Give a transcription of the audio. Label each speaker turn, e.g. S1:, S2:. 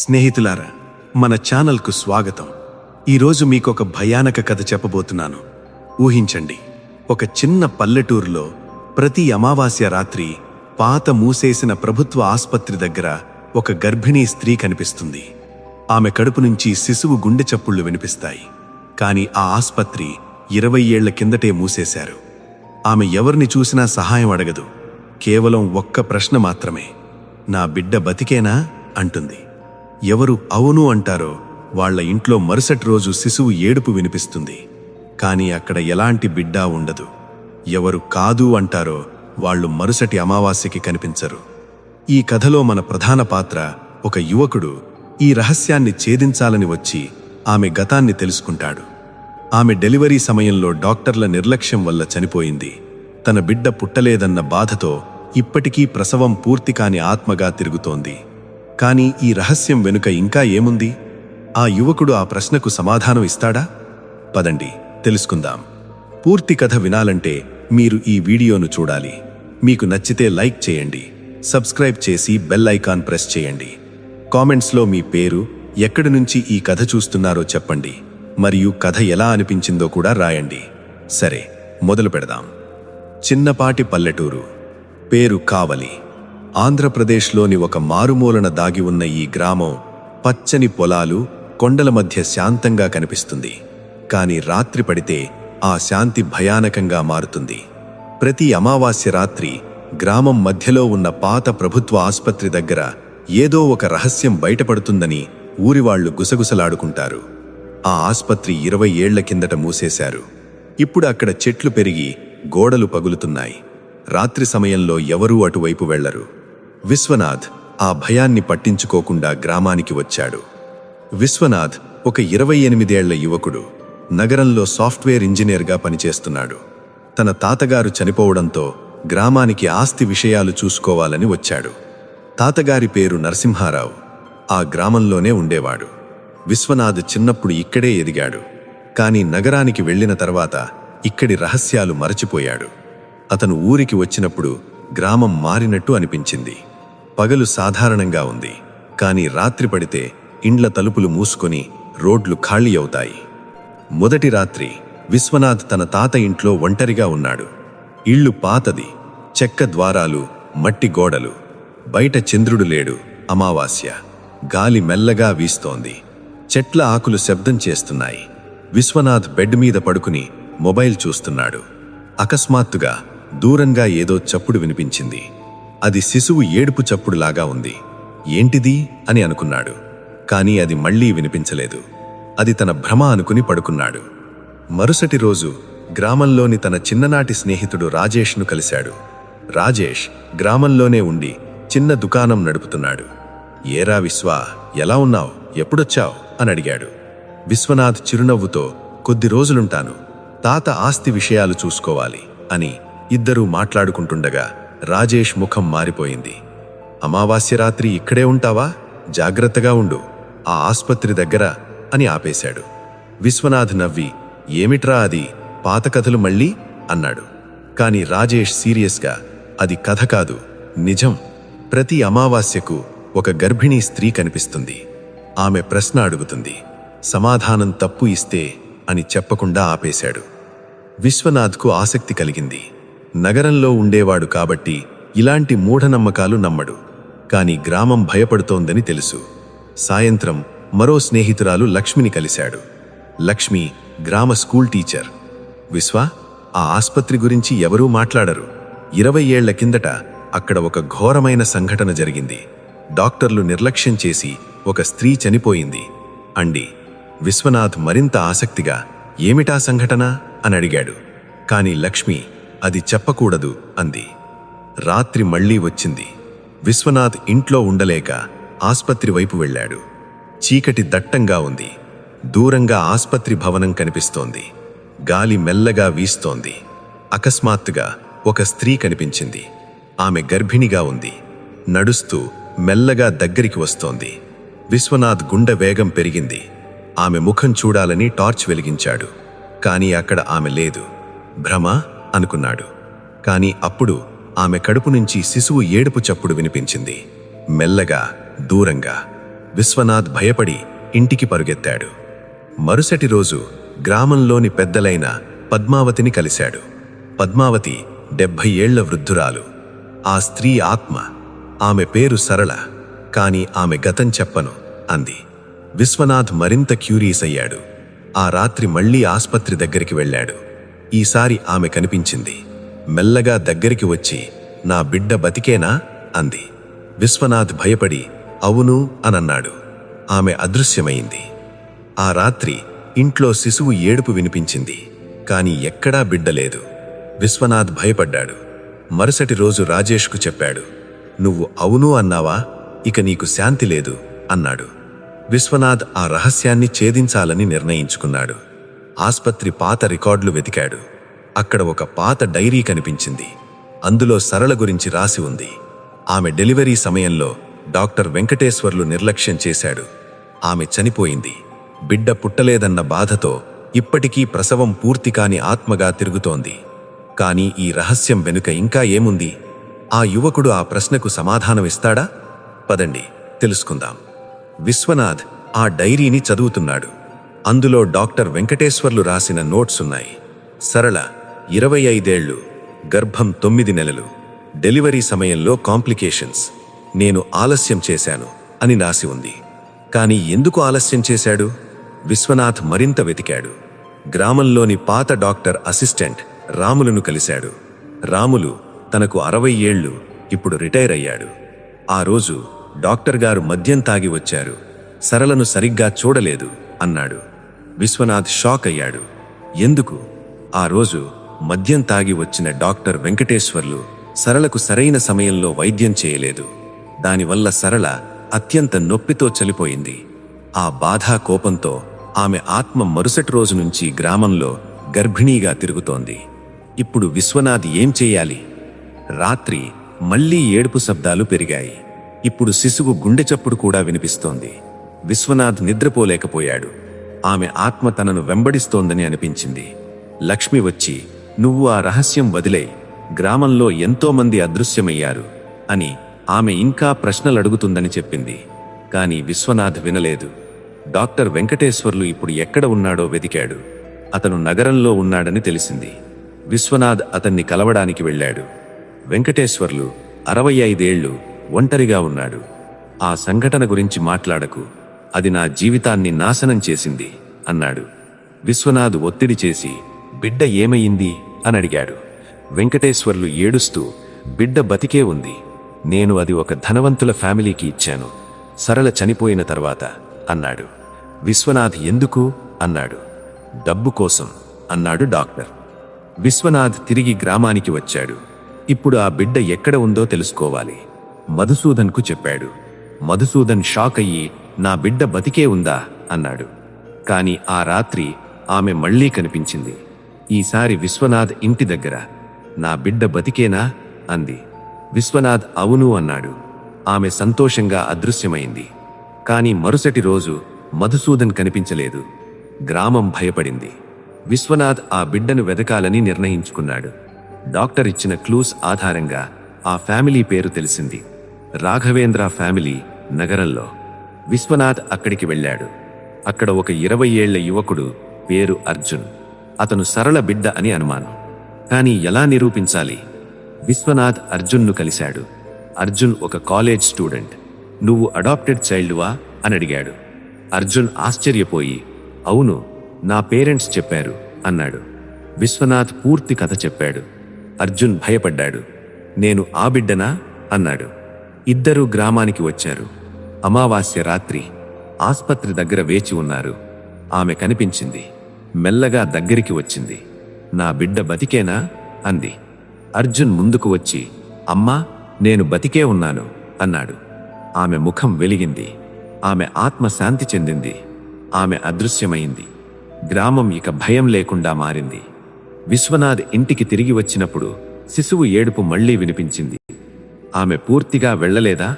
S1: స్నేహితులారా మన ఛానల్కు స్వాగతం. ఈరోజు మీకొక భయానక కథ చెప్పబోతున్నాను. ఊహించండి ఒక చిన్న పల్లెటూరులో ప్రతి అమావాస్య రాత్రి పాత మూసేసిన ప్రభుత్వ ఆసుపత్రి దగ్గర ఒక గర్భిణీ స్త్రీ కనిపిస్తుంది. ఆమె కడుపు నుంచి శిశువు గుండె చప్పుళ్ళు వినిపిస్తాయి. కానీ ఆ ఆసుపత్రి ఇరవై ఏళ్ళ కిందటే మూసేశారు. ఆమె ఎవరిని చూసినా సహాయం అడగదు. కేవలం ఒక్క ప్రశ్న మాత్రమే. నా బిడ్డ బతికేనా? అంటుంది. ఎవరు అవును అంటారో వాళ్ళ ఇంట్లో మరుసటి రోజు శిశువు ఏడుపు వినిపిస్తుంది. కానీ అక్కడ ఎలాంటి బిడ్డ ఉండదు. ఎవరు కాదు అంటారో వాళ్ళు మరుసటి అమావాస్యకి కనిపించరు. ఈ కథలో మన ప్రధాన పాత్ర ఒక యువకుడు ఈ రహస్యాన్ని ఛేదించాలని వచ్చి ఆమె గతాన్ని తెలుసుకుంటాడు. ఆమె డెలివరీ సమయంలో డాక్టర్ల నిర్లక్ష్యం వల్ల చనిపోయింది. తన బిడ్డ పుట్టలేదన్న బాధతో ఇప్పటికీ ప్రసవం పూర్తి కాని ఆత్మగా తిరుగుతోంది. కానీ ఈ రహస్యం వెనుక ఇంకా ఏముంది? ఆ యువకుడు ఆ ప్రశ్నకు సమాధానం ఇస్తాడా? పదండి తెలుసుకుందాం. పూర్తి కథ వినాలంటే మీరు ఈ వీడియోను చూడాలి. మీకు నచ్చితే లైక్ చేయండి. సబ్స్క్రైబ్ చేసి బెల్ ఐకాన్ ప్రెస్ చేయండి. కామెంట్స్లో మీ పేరు ఎక్కడి నుంచి ఈ కథ చూస్తున్నారో చెప్పండి. మరియు కథ ఎలా అనిపించిందో కూడా రాయండి. సరే మొదలు పెడదాం. చిన్నపాటి పల్లెటూరు. పేరు కావలి. ఆంధ్రప్రదేశ్లోని ఒక మారుమూలన దాగి ఉన్న ఈ గ్రామం పచ్చని పొలాలు కొండల మధ్య శాంతంగా కనిపిస్తుంది. కాని రాత్రి పడితే ఆ శాంతి భయానకంగా మారుతుంది. ప్రతి అమావాస్య రాత్రి గ్రామం మధ్యలో ఉన్న పాత ప్రభుత్వ ఆసుపత్రి దగ్గర ఏదో ఒక రహస్యం బయటపడుతుందని ఊరివాళ్ళు గుసగుసలాడుకుంటారు. ఆ ఆస్పత్రి ఇరవై ఏళ్ళ కిందట మూసేశారు. ఇప్పుడు అక్కడ చెట్లు పెరిగి గోడలు పగులుతున్నాయి. రాత్రి సమయంలో ఎవరూ అటువైపు వెళ్ళరు. విశ్వనాథ్ ఆ భయాన్ని పట్టించుకోకుండా గ్రామానికి వచ్చాడు. విశ్వనాథ్ ఒక ఇరవై ఎనిమిదేళ్ళ యువకుడు నగరంలో సాఫ్ట్వేర్ ఇంజనీర్గా పనిచేస్తున్నాడు. తన తాతగారు చనిపోవడంతో గ్రామానికి ఆస్తి విషయాలు చూసుకోవాలని వచ్చాడు. తాతగారి పేరు నరసింహారావు ఆ గ్రామంలోనే ఉండేవాడు. విశ్వనాథ్ చిన్నప్పుడు ఇక్కడే ఎదిగాడు కాని నగరానికి వెళ్ళిన తర్వాత ఇక్కడి రహస్యాలు మరచిపోయాడు. అతను ఊరికి వచ్చినప్పుడు గ్రామం మారినట్టు అనిపించింది. పగలు సాధారణంగా ఉంది. కాని రాత్రి పడితే ఇండ్ల తలుపులు మూసుకొని రోడ్లు ఖాళీ అవుతాయి. మొదటి రాత్రి విశ్వనాథ్ తన తాత ఇంట్లో ఒంటరిగా ఉన్నాడు. ఇళ్ళు పాతది చెక్క ద్వారాలు మట్టి గోడలు. బయట చంద్రుడు లేడు అమావాస్య. గాలి మెల్లగా వీస్తోంది. చెట్ల ఆకులు శబ్దం చేస్తున్నాయి. విశ్వనాథ్ బెడ్ మీద పడుకుని మొబైల్ చూస్తున్నాడు. అకస్మాత్తుగా దూరంగా ఏదో చప్పుడు వినిపించింది. అది శిశువు ఏడుపు చప్పుడులాగా ఉంది. ఏంటిది? అని అనుకున్నాడు. కానీ అది మళ్ళీ వినిపించలేదు. అది తన భ్రమ అనుకుని పడుకున్నాడు. మరుసటి రోజు గ్రామంలోని తన చిన్ననాటి స్నేహితుడు రాజేష్ను కలిశాడు. రాజేష్ గ్రామంలోనే ఉండి చిన్న దుకాణం నడుపుతున్నాడు. ఏరా విశ్వా ఎలా ఉన్నావు? ఎప్పుడొచ్చావు? అని అడిగాడు. విశ్వనాథ్ చిరునవ్వుతో కొద్ది రోజులుంటాను. తాత ఆస్తి విషయాలు చూసుకోవాలి అని ఇద్దరూ మాట్లాడుకుంటుండగా రాజేష్ ముఖం మారిపోయింది. అమావాస్య రాత్రి ఇక్కడే ఉంటావా? జాగ్రత్తగా ఉండు. ఆ ఆస్పత్రి దగ్గర అని ఆపేశాడు. విశ్వనాథ్ నవ్వి ఏమిట్రా అది? పాత కథలు మళ్ళీ? అన్నాడు. కాని రాజేష్ సీరియస్గా అది కథ కాదు. నిజం. ప్రతి అమావాస్యకు ఒక గర్భిణీ స్త్రీ కనిపిస్తుంది. ఆమె ప్రశ్న అడుగుతుంది. సమాధానం తప్పు ఇస్తే అని చెప్పకుండా ఆపేశాడు. విశ్వనాథ్కు ఆసక్తి కలిగింది. నగరంలో ఉండేవాడు కాబట్టి ఇలాంటి మూఢనమ్మకాలు నమ్మడు. కాని గ్రామం భయపడుతోందని తెలుసు. సాయంత్రం మరో స్నేహితురాలు లక్ష్మిని కలిశాడు. లక్ష్మి గ్రామ స్కూల్ టీచర్. విశ్వా ఆ ఆస్పత్రి గురించి ఎవరూ మాట్లాడరు. ఇరవై ఏళ్ళ కిందట అక్కడ ఒక ఘోరమైన సంఘటన జరిగింది. డాక్టర్లు నిర్లక్ష్యం చేసి ఒక స్త్రీ చనిపోయింది. అండి విశ్వనాథ్ మరింత ఆసక్తిగా ఏమిటా సంఘటన? అని అడిగాడు. కాని లక్ష్మి అది చెప్పకూడదు అంది. రాత్రి మళ్ళీ వచ్చింది. విశ్వనాథ్ ఇంట్లో ఉండలేక ఆస్పత్రి వైపు వెళ్ళాడు. చీకటి దట్టంగా ఉంది. దూరంగా ఆస్పత్రి భవనం కనిపిస్తోంది. గాలి మెల్లగా వీస్తోంది. అకస్మాత్తుగా ఒక స్త్రీ కనిపించింది. ఆమె గర్భిణిగా ఉంది. నడుస్తూ మెల్లగా దగ్గరికి వస్తోంది. విశ్వనాథ్ గుండె వేగం పెరిగింది. ఆమె ముఖం చూడాలని టార్చ్ వెలిగించాడు. కానీ అక్కడ ఆమె లేదు. భ్రమ? అనుకున్నాడు. కాని అప్పుడు ఆమె కడుపు నుంచి శిశువు ఏడుపు చప్పుడు వినిపించింది. మెల్లగా దూరంగా విశ్వనాథ్ భయపడి ఇంటికి పరుగెత్తాడు. మరుసటి రోజు గ్రామంలోని పెద్దలైన పద్మావతిని కలిశాడు. పద్మావతి డెబ్భై ఏళ్ళ వృద్ధురాలు. ఆ స్త్రీ ఆత్మ. ఆమె పేరు సరళ. కాని ఆమె గతం చెప్పను అంది. విశ్వనాథ్ మరింత క్యూరియస్ అయ్యాడు. ఆ రాత్రి మళ్ళీ ఆస్పత్రి దగ్గరికి వెళ్ళాడు. ఈసారి ఆమె కనిపించింది. మెల్లగా దగ్గరికి వచ్చి నా బిడ్డ బతికేనా? అంది. విశ్వనాథ్ భయపడి అవును అనన్నాడు. ఆమె అదృశ్యమైంది. ఆ రాత్రి ఇంట్లో శిశువు ఏడుపు వినిపించింది. కాని ఎక్కడా బిడ్డలేదు విశ్వనాథ్ భయపడ్డాడు. మరుసటి రోజు రాజేష్కు చెప్పాడు. నువ్వు అవును అన్నావా? ఇక నీకు శాంతి లేదు అన్నాడు. విశ్వనాథ్ ఆ రహస్యాన్ని ఛేదించాలని నిర్ణయించుకున్నాడు. ఆస్పత్రి పాత రికార్డులు వెతికాడు. అక్కడ ఒక పాత డైరీ కనిపించింది. అందులో సరళ గురించి రాసి ఉంది. ఆమె డెలివరీ సమయంలో డాక్టర్ వెంకటేశ్వర్లు నిర్లక్ష్యం చేశాడు. ఆమె చనిపోయింది. బిడ్డ పుట్టలేదన్న బాధతో ఇప్పటికీ ప్రసవం పూర్తి కాని ఆత్మగా తిరుగుతోంది. కాని ఈ రహస్యం వెనుక ఇంకా ఏముంది? ఆ యువకుడు ఆ ప్రశ్నకు సమాధానమిస్తాడా పదండి తెలుసుకుందాం. విశ్వనాథ్ ఆ డైరీని చదువుతున్నాడు. అందులో డాక్టర్ వెంకటేశ్వర్లు రాసిన నోట్స్ ఉన్నాయి సరళ ఇరవై ఐదేళ్ళు గర్భం తొమ్మిది నెలలు. డెలివరీ సమయంలో కాంప్లికేషన్స్. నేను ఆలస్యం చేశాను అని రాసి ఉంది. కాని ఎందుకు ఆలస్యం చేశాడు? విశ్వనాథ్ మరింత వెతికాడు. గ్రామంలోని పాత డాక్టర్ అసిస్టెంట్ రాములను కలిశాడు. రాములు తనకు అరవై ఏళ్ళు ఇప్పుడు రిటైర్ అయ్యాడు. ఆ రోజు డాక్టర్ గారు మద్యం తాగి వచ్చారు. సరళను సరిగ్గా చూడలేదు అన్నాడు. విశ్వనాథ్ షాక్ అయ్యాడు. ఎందుకు? ఆ రోజు మద్యం తాగి వచ్చిన డాక్టర్ వెంకటేశ్వర్లు సరళకు సరైన సమయంలో వైద్యం చేయలేదు. దానివల్ల సరళ అత్యంత నొప్పితో చలిపోయింది ఆ బాధా కోపంతో ఆమె ఆత్మ మరుసటి రోజు నుంచి గ్రామంలో గర్భిణీగా తిరుగుతోంది. ఇప్పుడు విశ్వనాథ్ ఏం చేయాలి? రాత్రి మళ్ళీ ఏడుపు శబ్దాలు పెరిగాయి. ఇప్పుడు శిశువు గుండె చప్పుడు కూడా వినిపిస్తోంది. విశ్వనాథ్ నిద్రపోలేకపోయాడు. ఆమె ఆత్మ తనను వెంబడిస్తోందని అనిపించింది. లక్ష్మి వచ్చి నువ్వు ఆ రహస్యం వదిలే గ్రామంలో ఎంతో మంది అదృశ్యమయ్యారు అని ఆమె ఇంకా ప్రశ్నలు అడుగుతుందని చెప్పింది. కాని విశ్వనాథ్ వినలేదు. డాక్టర్ వెంకటేశ్వర్లు ఇప్పుడు ఎక్కడ ఉన్నాడో వెతికాడు. అతను నగరంలో ఉన్నాడని తెలిసింది. విశ్వనాథ్ అతన్ని కలవడానికి వెళ్ళాడు. వెంకటేశ్వర్లు అరవై ఐదేళ్ళు ఒంటరిగా ఉన్నాడు. ఆ సంఘటన గురించి మాట్లాడకు. అది నా జీవితాన్ని నాశనం చేసింది అన్నాడు. విశ్వనాథ్ ఒత్తిడి చేసి బిడ్డ ఏమయింది అని అడిగాడు. వెంకటేశ్వర్లు ఏడుస్తూ బిడ్డ బతికే ఉంది. నేను అది ఒక ధనవంతుల ఫ్యామిలీకి ఇచ్చాను. సరళ చనిపోయిన తర్వాత అన్నాడు. విశ్వనాథ్ ఎందుకు? అన్నాడు. డబ్బు కోసం అన్నాడు డాక్టర్. విశ్వనాథ్ తిరిగి గ్రామానికి వచ్చాడు. ఇప్పుడు ఆ బిడ్డ ఎక్కడ ఉందో తెలుసుకోవాలి. మధుసూదన్కు చెప్పాడు. మధుసూదన్ షాక్ అయ్యి నా బిడ్డ బతికే ఉందా? అన్నాడు. కాని ఆ రాత్రి ఆమె మళ్ళీ కనిపించింది. ఈసారి విశ్వనాథ్ ఇంటి దగ్గర నా బిడ్డ బతికేనా? అంది. విశ్వనాథ్ అవును అన్నాడు. ఆమె సంతోషంగా అదృశ్యమైంది. కాని మరుసటి రోజు మధుసూదన్ కనిపించలేదు. గ్రామం భయపడింది. విశ్వనాథ్ ఆ బిడ్డను వెదకాలని నిర్ణయించుకున్నాడు. డాక్టర్ ఇచ్చిన క్లూస్ ఆధారంగా ఆ ఫ్యామిలీ పేరు తెలిసింది. రాఘవేంద్ర ఫ్యామిలీ నగరంలో. విశ్వనాథ్ అక్కడికి వెళ్ళాడు. అక్కడ ఒక ఇరవై ఏళ్ళ యువకుడు పేరు అర్జున్. అతను సరళ బిడ్డ అని అనుమానం. కానీ ఎలా నిరూపించాలి? విశ్వనాథ్ అర్జున్ను కలిశాడు. అర్జున్ ఒక కాలేజ్ స్టూడెంట్. నువ్వు అడాప్టెడ్ చైల్డ్వా? అని అడిగాడు. అర్జున్ ఆశ్చర్యపోయి అవును నా పేరెంట్స్ చెప్పారు అన్నాడు. విశ్వనాథ్ పూర్తి కథ చెప్పాడు. అర్జున్ భయపడ్డాడు. నేను ఆ బిడ్డనా? అన్నాడు. ఇద్దరూ గ్రామానికి వచ్చారు. అమావాస్య రాత్రి ఆస్పత్రి దగ్గర వేచి ఉన్నారు. ఆమె కనిపించింది. మెల్లగా దగ్గరికి వచ్చింది. నా బిడ్డ బతికేనా? అంది. అర్జున్ ముందుకు వచ్చి అమ్మా నేను బతికే ఉన్నాను అన్నాడు. ఆమె ముఖం వెలిగింది. ఆమె ఆత్మ శాంతి చెందింది. ఆమె అదృశ్యమైంది. గ్రామం ఇక భయం లేకుండా మారింది. విశ్వనాథ్ ఇంటికి తిరిగి వచ్చినప్పుడు శిశువు ఏడుపు మళ్ళీ వినిపించింది. ఆమె పూర్తిగా వెళ్ళలేదా?